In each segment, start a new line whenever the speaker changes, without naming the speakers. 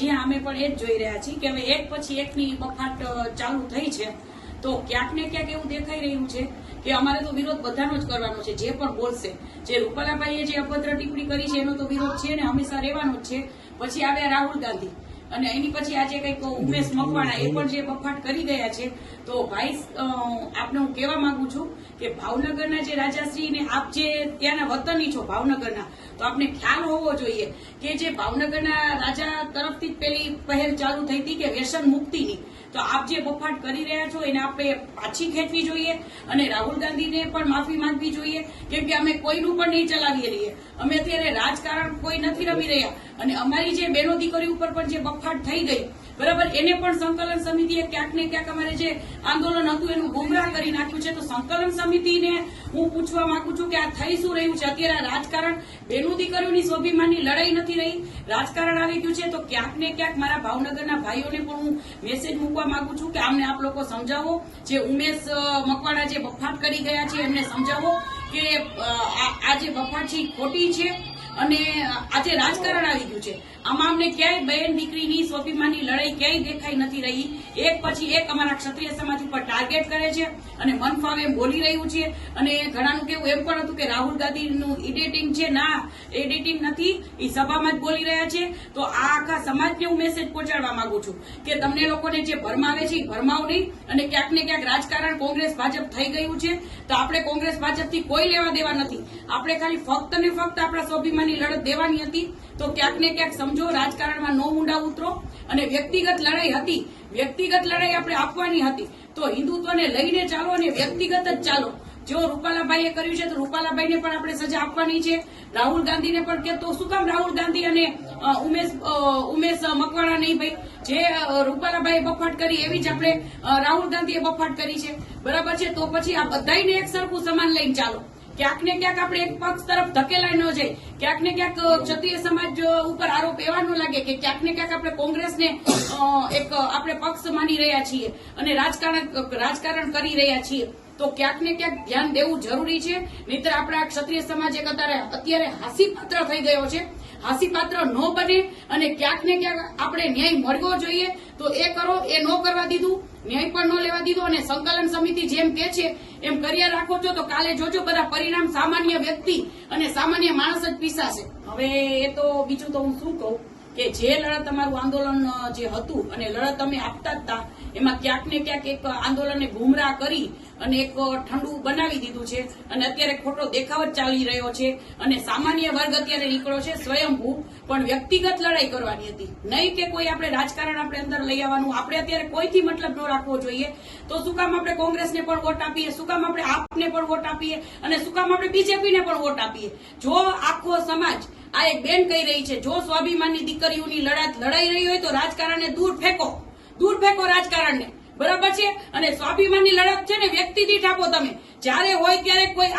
જી અમે પણ એ જ જોઈ રહ્યા છીએ કે હવે એક પછી એકની બફાટ ચાલુ થઈ છે. તો ક્યાંક ને ક્યાંક એવું દેખાઈ રહ્યું છે કે અમારે તો વિરોધ બધાનો જ કરવાનો છે, જે પણ બોલશે. જે રૂપાલાભાઈએ જે અભદ્ર ટિપ્પણી કરી છે એનો તો વિરોધ છે ને હંમેશા રહેવાનો જ છે. પછી આવ્યા રાહુલ ગાંધી. અને એની પછી આજે કંઈક ઉમેશ મકવાણા એ પણ જે બફાટ કરી ગયા છે, તો ભાઈ આપને હું કહેવા માંગુ છું કે ભાવનગરના જે રાજાશ્રી ને આપ જે ત્યાંના વતની છો ભાવનગરના, તો આપને ખ્યાલ હોવો જોઈએ કે જે ભાવનગરના રાજા તરફથી જ પેલી પહેલ ચાલુ થઈ હતી કે વ્યસન મુક્તિની, તો આપ જે બફાટ કરી રહ્યા છો એને આપણે પાછી ખેંચવી જોઈએ અને રાહુલ ગાંધીને પણ માફી માંગવી જોઈએ, કેમ કે અમે કોઈનું પણ નહીં ચલાવીએ રહીએ. અમે અત્યારે રાજકારણ કોઈ નથી રમી રહ્યા અને અમારી જે બહેનો દીકરી ઉપર પણ જે બફાટ થઈ ગઈ બરાબર? એને પણ સંકલન સમિતિએ ક્યાંક ને ક્યાંક અમારે જે આંદોલન હતું એનું ગુમરાહ કરી નાખ્યું છે. તો સંકલન સમિતિને હું પૂછવા માંગુ છું કે આ થઈ શું રહ્યું છે? અત્યારે રાજકારણ બેનું દીકરીઓની સ્વાભિમાનની લડાઈ નથી રહી. રાજકારણ આવી ગયું છે. તો ક્યાંક ને ક્યાંક મારા ભાવનગરના ભાઈઓને પણ હું મેસેજ મૂકવા માંગુ છું કે આમને આપ લોકો સમજાવો. જે ઉમેશ મકવાડા જે બફાટ કરી ગયા છે, એમને સમજાવો કે આ જે બફાટ છે ખોટી છે અને આજે રાજકારણ આવી ગયું છે. આમાં અમને ક્યાંય બહેન દીકરીની સ્વાભિમાનની લડાઈ ક્યાંય દેખાઈ નથી રહી. એક પછી એક અમારા ક્ષત્રિય સમાજ ઉપર ટાર્ગેટ કરે છે અને મન ફાવે બોલી રહ્યું છે. અને ઘણાનું કેવું એમ પણ હતું કે રાહુલ ગાંધીનું એડિટિંગ છે ના એડિટિંગ નથી, એ સભામાં જ બોલી રહ્યા છે. તો આ આખા સમાજને હું મેસેજ પહોંચાડવા માંગુ છું કે તમને લોકોને જે ભરમાવે છે એ ભરમાવ નહીં. અને ક્યાંક ક્યાંક રાજકારણ કોંગ્રેસ ભાજપ થઈ ગયું છે. તો આપણે કોંગ્રેસ ભાજપથી કોઈ લેવા દેવા નથી. આપણે ખાલી ફક્ત ને ફક્ત આપણા સ્વાભિમાનની લડત દેવાની હતી તો ક્યાંક ને ક્યાંક સમજો, રાજકારણમાં નો ઊંડા ઉતરો અને વ્યક્તિગત લડાઈ હતી. વ્યક્તિગત લડાઈ આપણે આપવાની હતી. તો હિન્દુત્વને લઈને ચાલો અને વ્યક્તિગત જ ચાલો. જો રૂપાલાભાઈએ કર્યું છે તો રૂપાલાભાઈને પણ આપણે સજા આપવાની છે. રાહુલ ગાંધીને પણ કે તો શું કામ રાહુલ ગાંધી અને ઉમેશ ઉમેશ મકવાણા નહીં ભાઈ? જે રૂપાલાભાઈએ બફાટ કરી એવી જ આપણે રાહુલ ગાંધીએ બફાટ કરી છે. બરાબર છે? તો પછી આ બધાયને એક સરખું સમાન લઈને ચાલો. ક્યાંક ને ક્યાંક આપણે એક પક્ષ તરફ ધકેલાઈ ન જાય. ક્યાંક ને ક્યાંક ક્ષત્રિય સમાજ ઉપર આરોપ એવા ન લાગે કે ક્યાંક ને ક્યાંક આપણે કોંગ્રેસને એક આપણે પક્ષ માની રહ્યા છીએ અને રાજકારણ રાજકારણ કરી રહ્યા છીએ. તો ક્યાંક ને ક્યાંક ધ્યાન દેવું જરૂરી છે. નહીતર આપણા ક્ષત્રિય સમાજ એક અત્યારે અત્યારે હાસ્યપાત્ર થઈ ગયો છે. હાસ્યપાત્ર ન બને અને ક્યાંક ને ક્યાંક આપણે ન્યાય મળવો જોઈએ, તો એ કરો, એ ન કરવા દીધું, ન્યાય પણ ન લેવા દીધો અને સંકલન સમિતિ જેમ કે છે, એમ કર્યા રાખો છો, તો કાલે જોજો બધા પરિણામ સામાન્ય વ્યક્તિ અને સામાન્ય માણસ જ પીસાશે. હવે એ તો બીજું તો હું શું કહું કે જે લડત તમારું આંદોલન જે હતું અને લડત તમે આપતા હતા એમાં ક્યાંક ને ક્યાંક એક આંદોલનને ગુમરાહ કરી અને એક ઠંડુ બનાવી દીધું છે. અને અત્યારે ખોટો દેખાવ જ ચાલી રહ્યો છે. અને સામાન્ય વર્ગ અત્યારે નીકળ્યો છે સ્વયંભૂ, પણ વ્યક્તિગત લડાઈ કરવાની હતી. નહીં કે કોઈ આપણે રાજકારણ આપણે અંદર લઈ આવવાનું. આપણે અત્યારે કોઈથી મતલબ ન રાખવો જોઈએ. તો શું કામ આપણે કોંગ્રેસને પણ વોટ આપીએ? શું કામ આપણે આપને પણ વોટ આપીએ? અને શું કામ આપણે બીજેપીને પણ વોટ આપીએ? જો આખો સમાજ આ એક બેન કહી રહી છે, જો સ્વાભિમાનની દીકરીઓની લડત લડાઈ રહી હોય તો રાજકારણને દૂર ફેંકો. દૂર ફેંકો રાજકારણને. બરાબર છે? અને સ્વાભિમાનની લડત છે ને વ્યક્તિ દીઠ આપો તમે. જ્યારે હોય ત્યારે કોઈ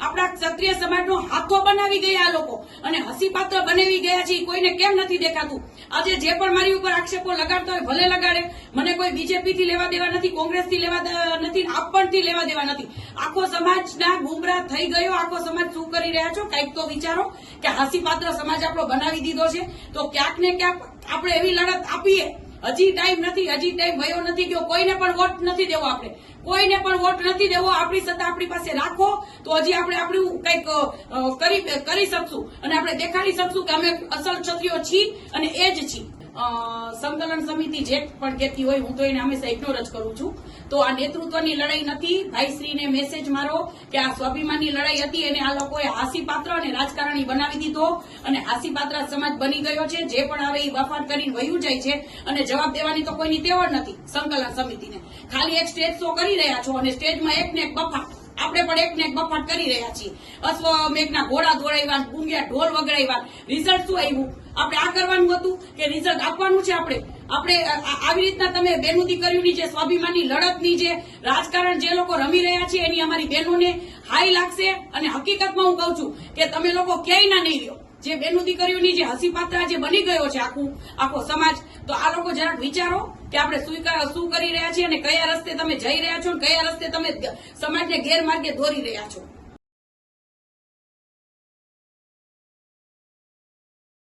આપણા ક્ષત્રિય સમાજનો હાથો બનાવી ગયા આ લોકો. અને હસીપાત્ર બનાવી ગયા છે કોઈને કેમ નથી દેખાતું? આજે જે પણ મારી ઉપર આક્ષેપો લગાડતા હોય, ભલે લગાડે, મને કોઈ બીજેપી થી લેવા દેવા નથી કોંગ્રેસથી લેવા નથી આપ પણ થી લેવા દેવા નથી. આખો સમાજના ગુમરાહ થઈ ગયો, આખો સમાજ શું કરી રહ્યા છો? કંઈક તો વિચારો કે હાસ્યપાત્ર સમાજ આપણો બનાવી દીધો છે. તો ક્યાંક ને ક્યાંક આપણે એવી લડત આપીએ હજી ટાઈમ નથી, હજી ટાઈમ વયો નથી ગયો. કોઈને પણ વોટ નથી દેવો આપણે. કોઈને પણ વોટ નથી દેવો. આપણી સત્તા આપણી પાસે રાખો તો હજી આપણે આપણું કંઈક કરી કરી શકશું. અને આપણે દેખાડી શકશું કે અમે અસલ છત્રીઓ છીએ અને એ જ છીએ. સંકલન સમિતિ જે પણ કહેતી હોય, હું તો એને હંમેશા ઇગ્નોર જ કરું છું. તો આ નેતૃત્વની લડાઈ નથી. ભાઈશ્રીને મેસેજ મારો કે આ સ્વાભિમાનની લડાઈ હતી, એને આ લોકોએ હાસ્યપાત્ર અને રાજકારણી બનાવી દીધો. અને હાસ્યપાત્ર સમાજ બની ગયો છે. જે પણ આવે એ વફાટ કરીને વયું જાય છે. અને જવાબ દેવાની તો કોઈની તેવડ નથી સંકલન સમિતિને. ખાલી એક સ્ટેજ શો કરી રહ્યા છો અને સ્ટેજમાં એક ને એક બફાટ. આપણે પણ એક ને એક બફાટ કરી રહ્યા છીએ. અશ્વમેઘના ઘોડા દોડાવ્યા, ગુંગ્યા, ઢોલ વગડાવ્યા. રિઝલ્ટ શું આવ્યું? આપણે આ કરવાનું હતું કે રિઝલ્ટ આપવાનું છે આપણે. આપણે આવી રીતના તમે બેનું દીકરીઓની જે સ્વાભિમાનની લડતની જે રાજકારણ જે લોકો રમી રહ્યા છે, એની અમારી બહેનોને હાઈ લાગશે અને હકીકતમાં હું કહું છું કે તમે લોકો ક્યાંય ના નહીં રહ્યો. જે બેનું દીકરીઓની જે હસીપાત્ર જે બની ગયો છે આખું, આખો સમાજ, તો આ લોકો જરાક વિચારો કે આપણે શું શું કરી રહ્યા છીએ અને કયા રસ્તે તમે જઈ રહ્યા છો અને કયા રસ્તે તમે સમાજને ગેરમાર્ગે દોરી રહ્યા છો.